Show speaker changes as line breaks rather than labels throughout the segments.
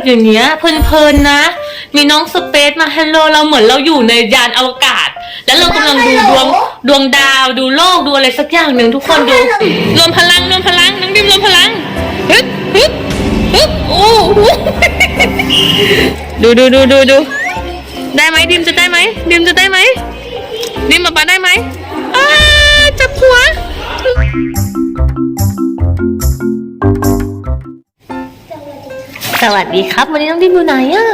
แบบอย่างเงี้ยเพลินๆนะ มีน้องสเปซมาฮัลโหลเราเหมือนเราอยู่ในยานอวกาศ แล้วเรากำลังดูดวงดวงดาวดูโลกดูอะไรสักอย่างหนึ่งทุกคนดูรวมพลังรวมพลังน้องดิมรวมพลังฮึบฮึบฮึบโอ้โหดูดูดูดูดูได้ไหมดิมจะได้ไหมดิมจะได้ไหมดิมป๊าป๊าได้ไหมอ้าจับหัว สวัสดีครับ วันนี้น้องดิมอยู่ไหนอะ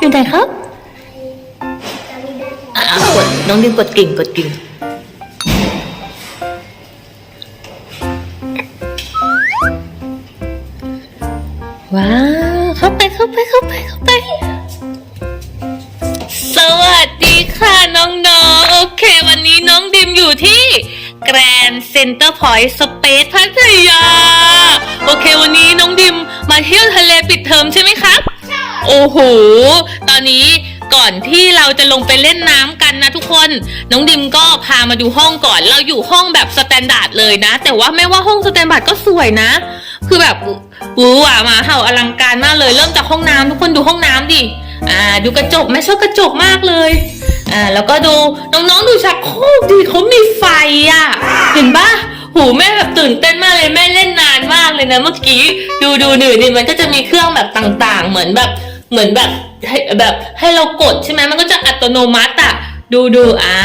อยู่ไหนครับอ่ากดน้องดิมกดกิ่งกดกิ่งว้าวเข้าไปเข้าไปเข้าไปเข้าไป สวัสดีค่ะน้องๆโอเค วันนี้น้องดิมอยู่ที่แกรนด์เซ็นเตอร์พอยต์สเปซพัทยา โอเค วันนี้น้องดิม ปิดเทอมใช่ไหมครับ โอ้โห ตอนนี้ก่อนที่เราจะลงไปเล่นน้ำกันนะทุกคน น้องดิมก็พามาดูห้องก่อน เราอยู่ห้องแบบสแตนดาร์ดเลยนะ แต่ว่าไม่ว่าห้องสแตนดาร์ดก็สวยนะ คือแบบหวูหวามาเห่าอลังการมากเลย เริ่มจากห้องน้ำทุกคนดูห้องน้ำดิ อ่า ดูกระจกแม่ชอบกระจกมากเลย อ่า แล้วก็ดูน้องๆดูชักโครกดิเขามีไฟอะ เห็นปะ หูแม่แบบตื่นเต้นมากเลยแม่เล่นนานมากเลยนะเมื่อกี้ดูดูหนึ่นี่มันก็จะมีเครื่องแบบต่างๆ เหมือนแบบเหมือนแบบให้แบบให้เรากดใช่ไหมมันก็จะอัตโนมัติอะดูดูอ่า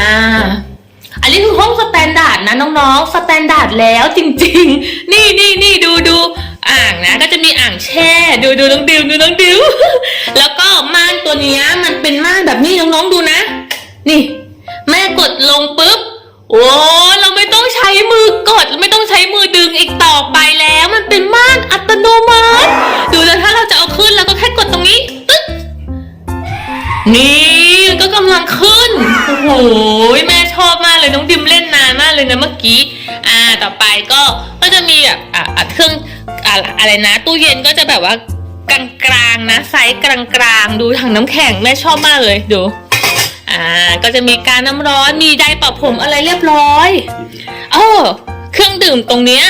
อันนี้คือห้องสแตนดาร์ดนะน้องๆ สแตนดาร์ดแล้วจริงๆ นี่นี่นี่ดูดูอ่างนะ ก็จะมีอ่างแช่ ดูดูน้องดิวดูน้องดิว แล้วก็ม่านตัวนี้มันเป็นม่านแบบนี้น้องๆดูนะ นี่ แม่กดลงปุ๊บโอ้เราไม่ ใช้มือกดไม่ต้องใช้มือดึงอีกต่อไปแล้ว มันเป็นม่านอัตโนมัติดูแล้วถ้าเราจะเอาขึ้นเราก็แค่กดตรงนี้ตึ๊ดนี่ก็กำลังขึ้นโอ้โหแม่ชอบมากเลยน้องดิมเล่นนานมากเลยนะเมื่อกี้อ่าต่อไปก็ก็จะมีแบบอ่าอ่าเครื่องอ่าอะไรนะ ตู้เย็นก็จะแบบว่ากลางๆนะไซส์กลางๆ ดูถังน้ำแข็งแม่ชอบมากเลยดู อ่าก็จะมีการน้ำร้อนมีไดร์เป่าผมอะไรเรียบร้อยเออเครื่องดื่มตรงเนี้ย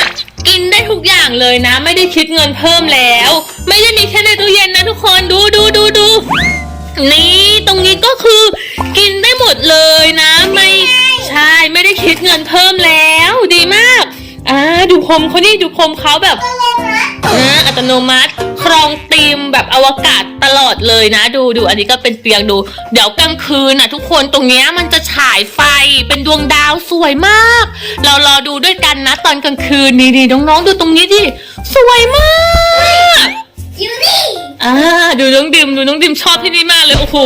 กินได้ทุกอย่างเลยนะ ไม่ได้คิดเงินเพิ่มแล้ว ไม่ได้มีแค่ในตู้เย็นนะทุกคนดูดูดูดูนี่ตรงนี้ก็คือกินได้หมดเลยนะ ไม่ใช่ไม่ได้คิดเงินเพิ่มแล้ว ดีมากอ่าดูพรมเขานี่ดูพรมเขาแบบอ่าอัตโนมัติ ครองตีมแบบอวกาศตลอดเลยนะ ดูดูอันนี้ก็เป็นเตียงดู เดี๋ยวกลางคืนนะทุกคนตรงเนี้ยมันจะฉายไฟเป็นดวงดาวสวยมาก เรารอดูด้วยกันนะ ตอนกลางคืนนี่ดีน้องๆดูตรงนี้ดิสวยมาก
ยูนี่
อ่าดูน้องดิมดูน้องดิมชอบที่นี่มากเลยโอ้โห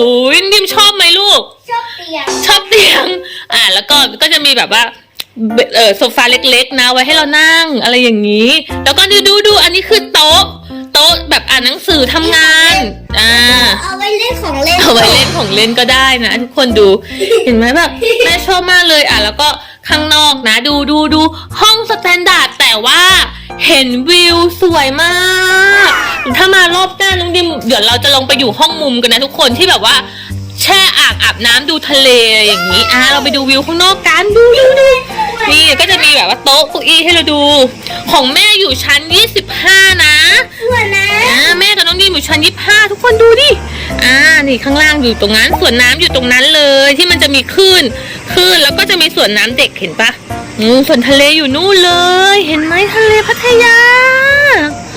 ดิมชอบไหมลูก
ชอบเตียง
ชอบเตียง อ่าแล้วก็ก็จะมีแบบว่าเบเออโซฟาเล็กๆ นะไว้ให้เรานั่งอะไรอย่างนี้ แล้วก็ดูดูดูอันนี้คือโต๊ะโต๊ะแบบอ่านหนังสือทำงาน อ่า
เอาไว้เล่นของเล่น
เอาไว้เล่นของเล่นก็ได้นะ ทุกคนดู เห็นไหมแบบแม่ชอบมากเลยอะแล้วก็ข้างนอกนะ ดูดูดูห้องสแตนดาร์ดแต่ว่าเห็นวิวสวยมาก ถ้ามารอบหน้าน้องดิมเดี๋ยวเราจะลงไปอยู่ห้องมุมกันนะทุกคนที่แบบว่า แช่อ่างอาบน้ำดูทะเลอะไรอย่างนี้อะเราไปดูวิวข้างนอกกันดูดูดู นี่ก็จะมีแบบว่าโต๊ะเก้าอี้ให้เราดู ของแม่อยู่ชั้น 25 นะ
ส่วนนะ
อ่าแม่กับน้องดีมอยู่ชั้นยี่ห้าทุกคนดูดิอ่านี่ข้างล่างอยู่ตรงนั้นส่วนน้ำอยู่ตรงนั้นเลยที่มันจะมีคลื่นคลื่นแล้วก็จะมีส่วนน้ำเด็กเห็นปะอืมส่วนทะเลอยู่นู่นเลย เห็นไหมทะเลพัทยา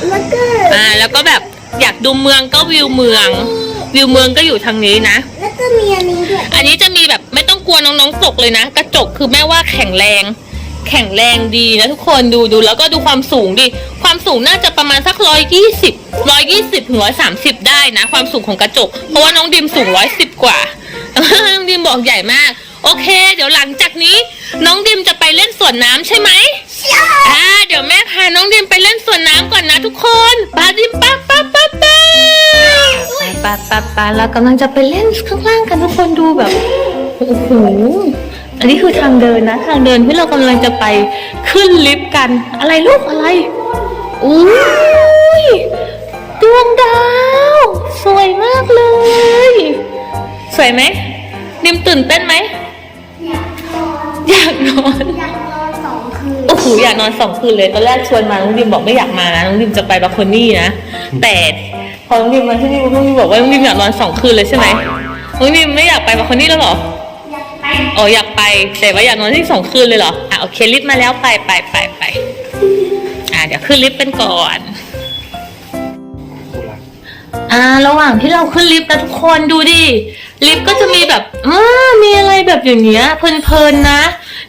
แล้วก็
อ่าแล้วก็แบบอยากดูเมืองก็วิวเมือง วิวเมืองก็อยู่ทางนี้นะ
แล้วก็มีอันนี้ด้วย
อันนี้จะมีแบบไม่ต้องกลั วน้องๆตกเลยนะ กระจกคือแม่ว่าแข็งแรง แข็งแรงดีนะทุกคนดูดูแล้วก็ดูความสูงดิ ความสูงน่าจะประมาณสักร้อยยี่สิบร้อยยี่สิบถึงร้อยสามสิบได้นะ ความสูงของกระจก เพราะว่าน้องดิมสูงร้อยสิบกว่า น้องดิมบอกใหญ่มาก โอเค เดี๋ยวหลังจากนี้ น้องดิมจะไปเล่นสวนน้ำใช่ไหม
ใช่
อ่าเดี๋ยวแม่พาน้องดิมไปเล่นสวนน้ำก่อนนะทุกคนปาดิมป้าป้าป้าป้าป้าป้าป้าเรากำลังจะไปเล่นข้างล่างกันทุกคนดูแบบ โอ้โหอันนี้คือทางเดินนะ ทางเดินที่เรากำลังจะไปขึ้นลิฟต์กัน อะไรลูกอะไรอุ้ยดวงดาว สวยมากเลย สวยไหมดิมตื่นเต้นไหมอยากนอน
อยากนอนสองคืน
โอ้โห อยากนอนสองคืนเลย ตอนแรกชวนมาน้องดิมบอกไม่อยากมานะ น้องดิมจะไปบาโคนี่นะ แต่พอน้องดิมมาที่นี่น้องดิมบอกว่าน้องดิมอยากนอนสองคืนเลยใช่ไหมน้องดิมไม่อยากไปบาโคนี่แล้วหรอ อ๋ออยากไป แต่ว่าอยากนอนที่สองคืนเลยเหรอ อะโอเคลิฟต์มาแล้วไปไปไปไปอะเดี๋ยวขึ้นลิฟต์กันก่อนอ่าระหว่างที่เราขึ้นลิฟต์นะทุกคนดูดิลิฟต์ก็จะมีแบบอ่ามีอะไรแบบอย่างเงี้ยเพลินๆนะ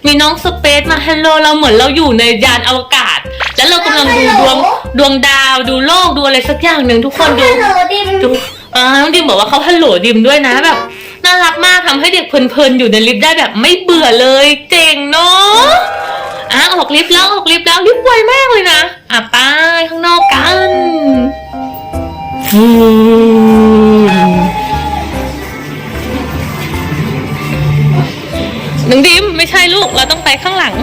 มีน้องสเปซมาฮัลโหลเราเหมือนเราอยู่ในยานอวกาศ แล้วเรากำลังดูดวงดวงดาวดูโลกดูอะไรสักอย่างหนึ่งทุกคนดู
ฮัลโหลดิม
ดูอ่าน้องดิมบอกว่าเขาฮัลโหลดิมด้วยนะแบบ น่ารักมากทำให้เด็กเพลินๆอยู่ในลิฟต์ได้แบบไม่เบื่อเลยเจ๋งเนาะอะออกลิฟต์แล้วออกลิฟต์แล้วลิฟต์ไวมากเลยนะอะไปข้างนอกกันฟูน้องดิมไม่ใช่ลูกเราต้องไปข้างหลัง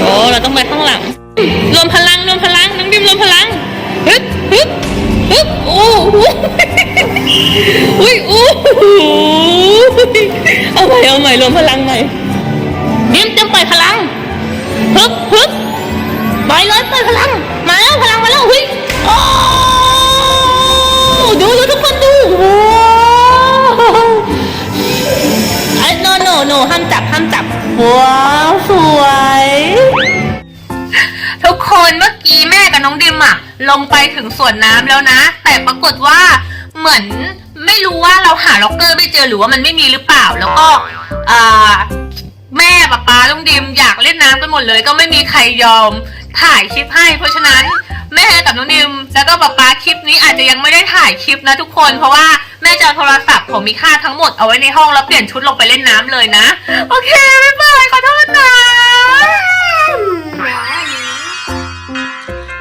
โอ้เราต้องไปข้างหลังรวมพลังรวมพลังน้องดิมรวมพลังฮึบฮึบ ฮึบโอ้โหอุ้ยโอ้โหเอาใหม่เอาใหม่รวมพลังใหม่ดิมเต็มปล่อยพลังฮึบฮึบไปเลยปล่อยพลัง มาแล้วพลังมาแล้วเฮ้ยโอ้ดูดูทุกคนดูว้าวไอ้โนโนโนห้ามจับห้ามจับว้าวสวย ทุกคนเมื่อกี้แม่กับน้องดิมอะ ลงไปถึงสวนน้ำแล้วนะ แต่ปรากฏว่าเหมือนไม่รู้ว่าเราหาล็อกเกอร์ไม่เจอหรือว่ามันไม่มีหรือเปล่าแล้วก็แม่ป๊าป๊าน้องดิมอยากเล่นน้ำกันหมดเลย ก็ไม่มีใครยอมถ่ายคลิปให้ เพราะฉะนั้นแม่กับน้องดิมแล้วก็ป๊าป๊าคลิปนี้อาจจะยังไม่ได้ถ่ายคลิปนะทุกคน เพราะว่าแม่จะเอาโทรศัพท์ของมีค่าทั้งหมดเอาไว้ในห้องแล้วเปลี่ยนชุดลงไปเล่นน้ำเลยนะ โอเคบ๊ายบายขอโทษนะ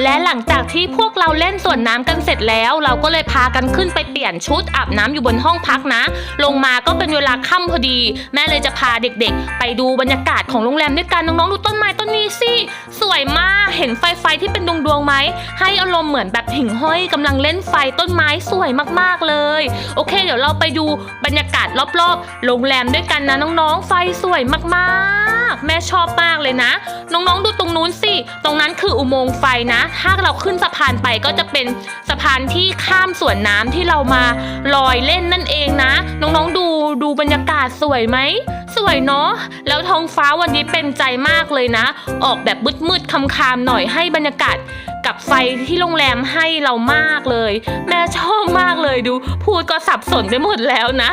และหลังจากที่พวกเราเล่นสวนน้ำกันเสร็จแล้ว เราก็เลยพากันขึ้นไปเปลี่ยนชุดอาบน้ำอยู่บนห้องพักนะ ลงมาก็เป็นเวลาค่ำพอดี แม่เลยจะพาเด็กๆ ไปดูบรรยากาศของโรงแรมด้วยกันน้องๆดูต้นไม้ต้นนี้สิสวยมากเห็นไฟไฟที่เป็นดวงดวงไหมให้อารมณ์เหมือนแบบหิ่งห้อยกำลังเล่นไฟต้นไม้สวยมากๆเลย โอเค เดี๋ยวเราไปดูบรรยากาศรอบๆ โรงแรมด้วยกันนะน้องๆ ไฟสวยมากๆ แม่ชอบมากเลยนะ น้องๆดูตรงนู้นสิ ตรงนั้นคืออุโมงค์ไฟนะ ถ้าเราขึ้นสะพานไปก็จะเป็นสะพานที่ข้ามสวนน้ำที่เรามาลอยเล่นนั่นเองนะ น้องๆดูดูบรรยากาศสวยไหม สวยเนาะ แล้วท้องฟ้าวันนี้เป็นใจมากเลยนะ ออกแบบมืดๆคำๆหน่อยให้บรรยากาศกับไฟที่โรงแรมให้เรามากเลย แม่ชอบมากเลยดู พูดก็สับสนไปหมดแล้วนะ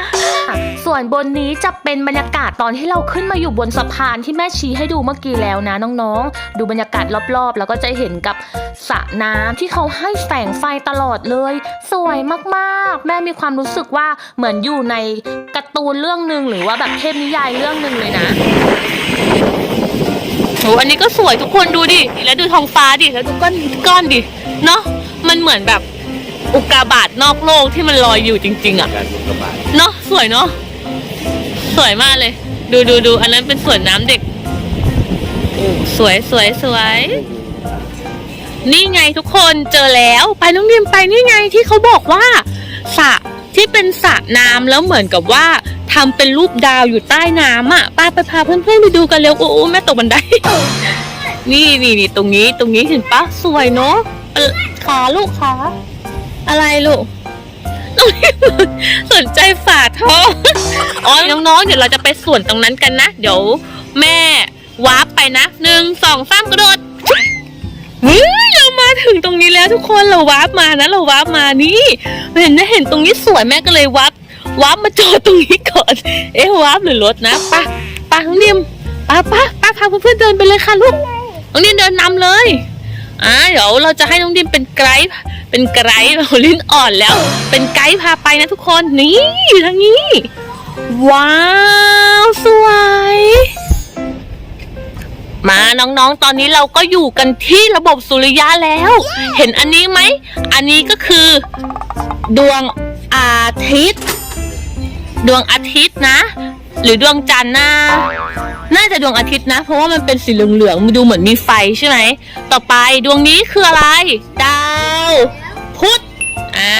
ส่วนบนนี้จะเป็นบรรยากาศตอนที่เราขึ้นมาอยู่บนสะพานที่แม่ชี้ให้ดูเมื่อกี้แล้วนะน้องๆ ดูบรรยากาศรอบๆ แล้วก็จะเห็นกับสระน้ำที่เขาให้แสงไฟตลอดเลย สวยมากๆ แม่มีความรู้สึกว่าเหมือนอยู่ในการ์ตูนเรื่องหนึ่งหรือว่าแบบเทพนิยายเรื่องหนึ่งเลยนะโอ้อันนี้ก็สวยทุกคนดูดิ แล้วดูท้องฟ้าดิ แล้วดูก้อนก้อนดิ เนาะมันเหมือนแบบอุกกาบาตนอกโลกที่มันลอยอยู่จริง ๆอะ
การมุกกระบาด
เนาะสวยเนาะสวยมากเลย ดูดูดูอันนั้นเป็นสวนน้ำเด็กโอ้สวยสวยสวย นี่ไงทุกคนเจอแล้ว ไปน้องเรียมไปนี่ไงที่เขาบอกว่าสระที่เป็นสระน้ำแล้วเหมือนกับว่า ทำเป็นรูปดาวอยู่ใต้น้ำอะป้าไปพาเพื่อนๆไปดูกันเร็วโอ้โอ้แม่ตกบันได นี่นี่นี่ตรงนี้ตรงนี้เห็นปะสวยเนาะขาลูกขาอะไรลูกสนใจฝาท่ออ๋อน้องๆ เดี๋ยวเราจะไปส่วนตรงนั้นกันนะ เดี๋ยวแม่วาร์ปไปนะหนึ่งสองสามกระโดดเฮ้ยเรามาถึงตรงนี้แล้วทุกคนเราวาร์ปมานะ เราวาร์ปมานี่เห็นนะเห็นตรงนี้สวยแม่ก็เลยวาร์ป ว้าร์ปมาจอดตรงนี้ก่อน เอ๊ะว้าร์ปหรือรถนะปะปะน้องนิมปะปะปะพาเพื่อนๆเดินไปเลยค่ะลูกน้องนิมเดินนำเลยอ่าเดี๋ยวเราจะให้น้องดิมเป็นไกด์เป็นไกด์เราลิ้นอ่อนแล้ว เป็นไกด์พาไปนะทุกคนนี่อยู่ทางนี้ ว้าวสวยมาน้องๆ ตอนนี้เราก็อยู่กันที่ระบบสุริยะแล้ว เห็นอันนี้ไหม อันนี้ก็คือ ดวงอาทิตย์ ดวงอาทิตย์นะ หรือดวงจันทร์นะน่าจะดวงอาทิตย์นะ เพราะว่ามันเป็นสีเหลืองๆมันดูเหมือนมีไฟใช่ไหม ต่อไปดวงนี้คืออะไร ดาวพุธอ่า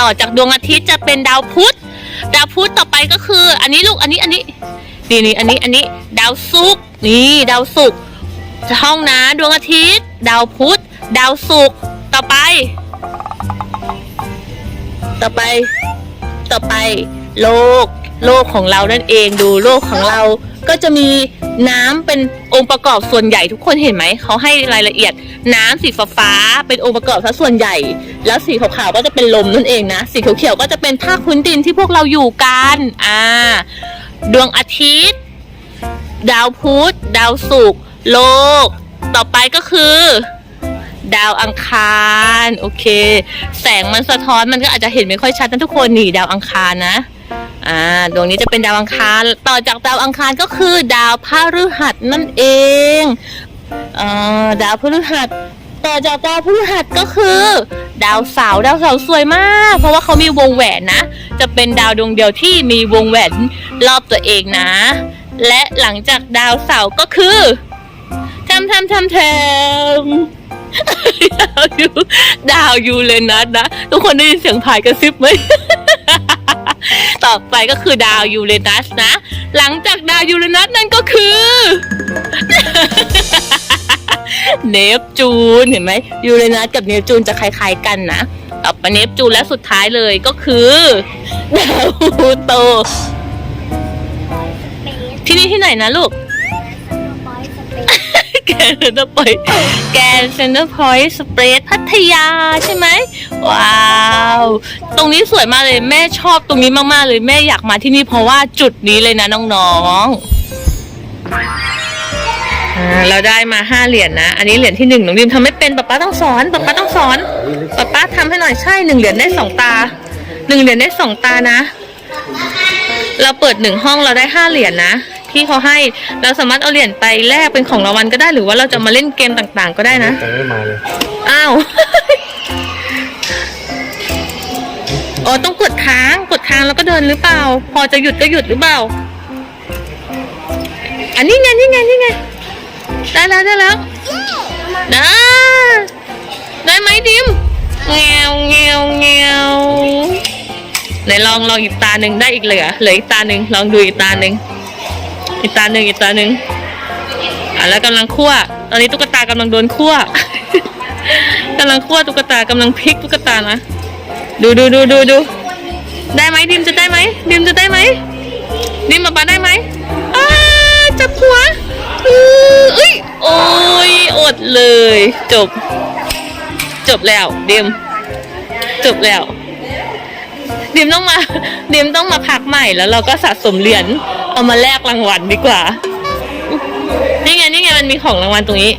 ต่อจากดวงอาทิตย์จะเป็นดาวพุธดาวพุธต่อไปก็คือ อันนี้ลูกอันนี้อันนี้นี่นี่อันนี้อันนี้ดาวศุกร์นี่ดาวศุกร์ห้องนะดวงอาทิตย์ ดาวพุธดาวศุกร์ต่อไป ต่อไป ต่อไป โลก โลกของเรานั่นเองดูโลกของเราก็จะมีน้ำเป็นองค์ประกอบส่วนใหญ่ทุกคนเห็นไหมเขาให้รายละเอียดน้ำสีฟ้าเป็นองค์ประกอบซะส่วนใหญ่ แล้วสีขาวๆก็จะเป็นลมนั่นเองนะ สีเขียวๆก็จะเป็นภาคพื้นดินที่พวกเราอยู่กันอ่าดวงอาทิตย์ ดาวพุธดาวศุกร์โลก ต่อไปก็คือ ดาวอังคาร โอเค แสงมันสะท้อนมันก็อาจจะเห็นไม่ค่อยชัดนะทุกคนนี่ดาวอังคารนะ อ่าดวงนี้จะเป็นดาวอังคาร ต่อจากดาวอังคารก็คือดาวพฤหัสนั่นเองอ่าดาวพฤหัสต่อจากดาวพฤหัสก็คือ ดาวเสาร์ดาวเสาร์สวยมาก เพราะว่าเขามีวงแหวนนะ จะเป็นดาวดวงเดียวที่มีวงแหวนรอบตัวเองนะ และหลังจากดาวเสาร์ก็คือทำทำทำทำดาวยูดาวยูเลยนัสนะ ทุกคนได้ยินเสียงพายกระซิบไหม ต่อไปก็คือดาวยูเรนัสนะ หลังจากดาวยูเรนัสนั่นก็คือ เนปจูนเห็นไหมยูเรนัสกับเนปจูนจะคล้าย ๆ กันนะต่อไปเนปจูนและสุดท้ายเลยก็คือดาวพลูโต ที่นี่ที่ไหนนะลูกแกนเซ็นเตอร์พอยต์แกนเซ็นเตอร์พอยต์สเปรดพัท ยาใช่ไหมว้าว ตรงนี้สวยมากเลยแม่ชอบตรงนี้มากๆเลยแม่อยากมาที่นี่เพราะว่าจุดนี้เลยนะน้องๆอ่าเราได้มาห้าเหรียญนะ อันนี้เหรียญที่หนึ่งน้องดิมทำไม่เป็นป๊าป๊าต้องสอนป๊าป๊าต้องสอนป๊าป๊าทำให้หน่อยใช่หนึ่งเหรียญได้สองตาหนึ่งเหรียญได้สองตานะ เราเปิดหนึ่งห้องเราได้ห้าเหรียญนะ ที่เขาให้เราสามารถเอาเหรียญไปแลกเป็นของรางวัลก็ได้หรือว่าเราจะมาเล่นเกมต่างๆ ก็ได้นะ
แต่ไม่มาเลย
อ้าว อ๋อต้องกดค้างกดค้างแล้วก็เดินหรือเปล่า พอจะหยุดก็หยุดหรือเปล่า อันนี้ไงนี่ไงนี่ไงได้แล้วได้แล้วได้ได้ไหมดิมเงวเงวเงวไหนลองลองอีกตาหนึ่งได้อีกเหลือเหลืออีกตาหนึ่งลองดูอีกตาหนึ่ง อีกตาหนึ่งอีกตาหนึ่งอะแล้วกำลังคั่ว ตอนนี้ตุ๊กตากำลังโดนคั่วกำลังคั่วตุ๊กตากำลังพลิกตุ๊กตานะดูดูดูดูดูได้ไหมดิมจะได้ไหมดิมจะได้ไหมดิมป๊าปาได้ไหมจับหัวอื้อเอ้ยโอ้ยอดเลย จบ จบแล้วดิมจบแล้วดิมต้องมาดิมต้องมาพักใหม่แล้วเราก็สะสมเหรียญ เอามาแลกรางวัลดีกว่า นี่ไงนี่ไงมันมีของรางวัลตรงนี้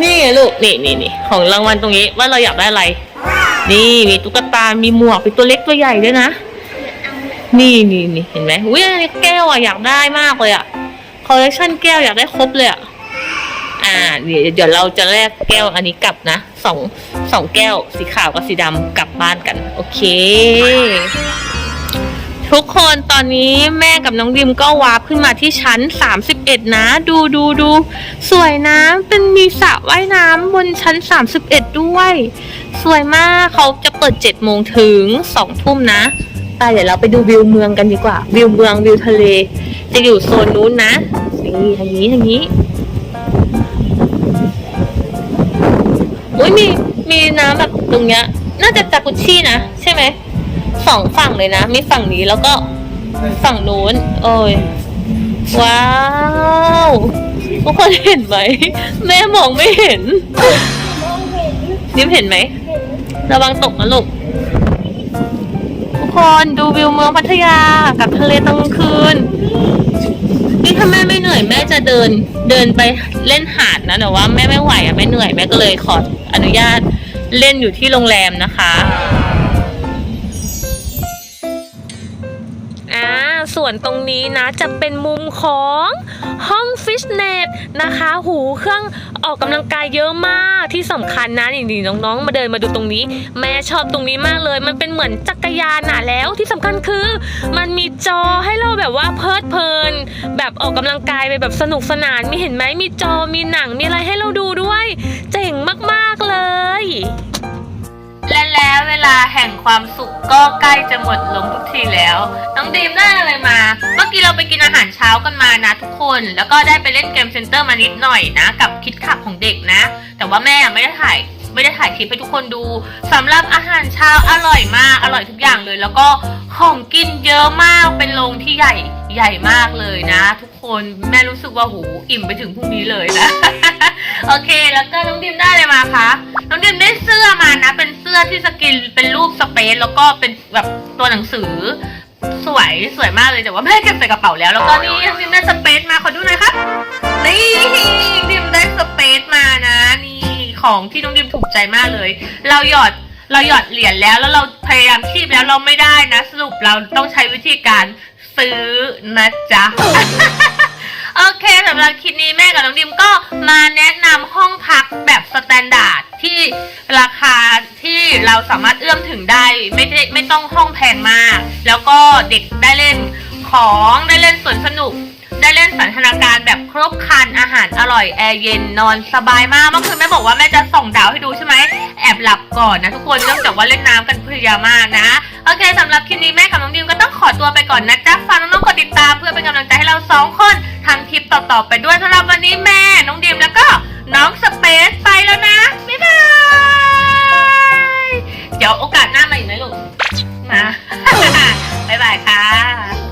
นี่ไงลูกนี่นี่นี่ของรางวัลตรงนี้ ว่าเราอยากได้อะไร นี่มีตุ๊กตา มีหมวกเป็นตัวเล็กตัวใหญ่ด้วยนะ นี่นี่นี่เห็นไหมอุ้ยนี่แก้วอะอยากได้มากเลยอะคอลเลคชันแก้วอยากได้ครบเลยอะอ่าเดี๋ยวเดี๋ยวเราจะแลกแก้วอันนี้กลับนะสองสองแก้วสีขาวกับสีดำกลับบ้านกัน โอเค ทุกคนตอนนี้แม่กับน้องดิมก็วาร์ปขึ้นมาที่ชั้น 31 นะ ดูดูดูสวยนะเป็นมีสระว่ายน้ำบนชั้น 31 ด้วย สวยมากเขาจะเปิด 7 โมงถึง 2 ทุ่มนะไปเดี๋ยวเราไปดูวิวเมืองกันดีกว่า วิวเมืองวิวทะเล จะอยู่โซนนู้นนะนี่ทางนี้ทางนี้อุ้ยมีมีน้ำแบบตรงเนี้ย น่าจะจากุชชี่นะ ใช่ไหม สองฝั่งเลยนะ มีฝั่งนี้แล้วก็ฝั่งนู้น โอ้ย ว้าว ทุกคนเห็นไหม แม่มองไม่เห็น นิ้มเห็นไหม ระวังตกนะลูก ทุกคนดูวิวเมืองพัทยากับทะเลตอนกลางคืน นี่ถ้าแม่ไม่เหนื่อยแม่จะเดินเดินไปเล่นหาดนะแต่ว่าแม่ไม่ไหวอะแม่เหนื่อยแม่ก็เลยขออนุญาตเล่นอยู่ที่โรงแรมนะคะ ส่วนตรงนี้นะจะเป็นมุมของห้องฟิตเนสนะคะ หูเครื่องออกกำลังกายเยอะมากที่สำคัญนะนี่น้องๆ มาเดินมาดูตรงนี้ แม่ชอบตรงนี้มากเลย มันเป็นเหมือนจักรยานน่ะแล้วที่สำคัญคือ มันมีจอให้เราแบบว่าเพลิดเพลิน แบบออกกำลังกายไปแบบสนุกสนานมีเห็นไหมมีจอมีหนังมีอะไรให้เราดูด้วย เจ๋งมากๆเลย และแล้และเวลาแห่งความสุขก็ใกล้จะหมดลงทุกทีแล้ว น้องดีมได้อะไรมา เมื่อกี้เราไปกินอาหารเช้ากันมานะทุกคน แล้วก็ได้ไปเล่นเกมเซ็นเตอร์มานิดหน่อยนะ กับคิดขับของเด็กนะ แต่ว่าแม่ไม่ได้ถ่ายไม่ได้ถ่ายคลิปให้ทุกคนดูสำหรับอาหารเช้าอร่อยมากอร่อยทุกอย่างเลย แล้วก็ของกินเยอะมากเป็นโรงที่ใหญ่ใหญ่มากเลยนะ ทุก คนแม่รู้สึกว่าหูอิ่มไปถึงพรุ่งนี้เลยนะ โอเค แล้วก็น้องดิมได้อะไรมาคะน้องดิมได้เสื้อมานะ เป็นเสื้อที่สกินเป็นรูปสเปซแล้วก็เป็นแบบตัวหนังสือ สวยสวยมากเลยแต่ว่าแม่เก็บใส่กระเป๋าแล้ว แล้วก็นี่น้องดิมได้สเปซมาขอดูหน่อยครับนี่ดิมได้สเปซมานะ นี่ของที่น้องดิมถูกใจมากเลย เราหยอดเราหยอดเหรียญแล้วแล้วเราพยายามคีบแล้วเราไม่ได้นะ สรุปเราต้องใช้วิธีการ ซื้อนะจ๊ะ โอเคสำหรับคลิปนี้แม่กับน้องดิมก็มาแนะนำห้องพักแบบสแตนดาร์ดที่ราคาที่เราสามารถเอื้อมถึงได้ ไม่ได้ไม่ต้องห้องแพงมาก แล้วก็เด็กได้เล่นของได้เล่นสวนสนุก เล่นสันทนาการแบบครบครันอาหารอร่อยแอร์เย็นนอนสบายมากเมื่อคืนแม่บอกว่าแม่จะส่งดาวให้ดูใช่ไหมแอบหลับก่อนนะทุกคนเนื่องจากว่าเล่นน้ำกันพลียมากนะโอเคสำหรับคลิปนี้แม่กับน้องบิวก็ต้องขอตัวไปก่อนนะจ๊ะฝากน้องๆกดติดตามเพื่อเป็นกำลังใจให้เราสองคนทำคลิปต่อๆไปด้วยสำหรับวันนี้แม่น้องดิมแล้วก็น้องสเปซไปแล้วนะบ๊ายบายเดี๋ยวโอกาสหน้ามาอีกไหมลูกมาบ๊ายบายค่ะ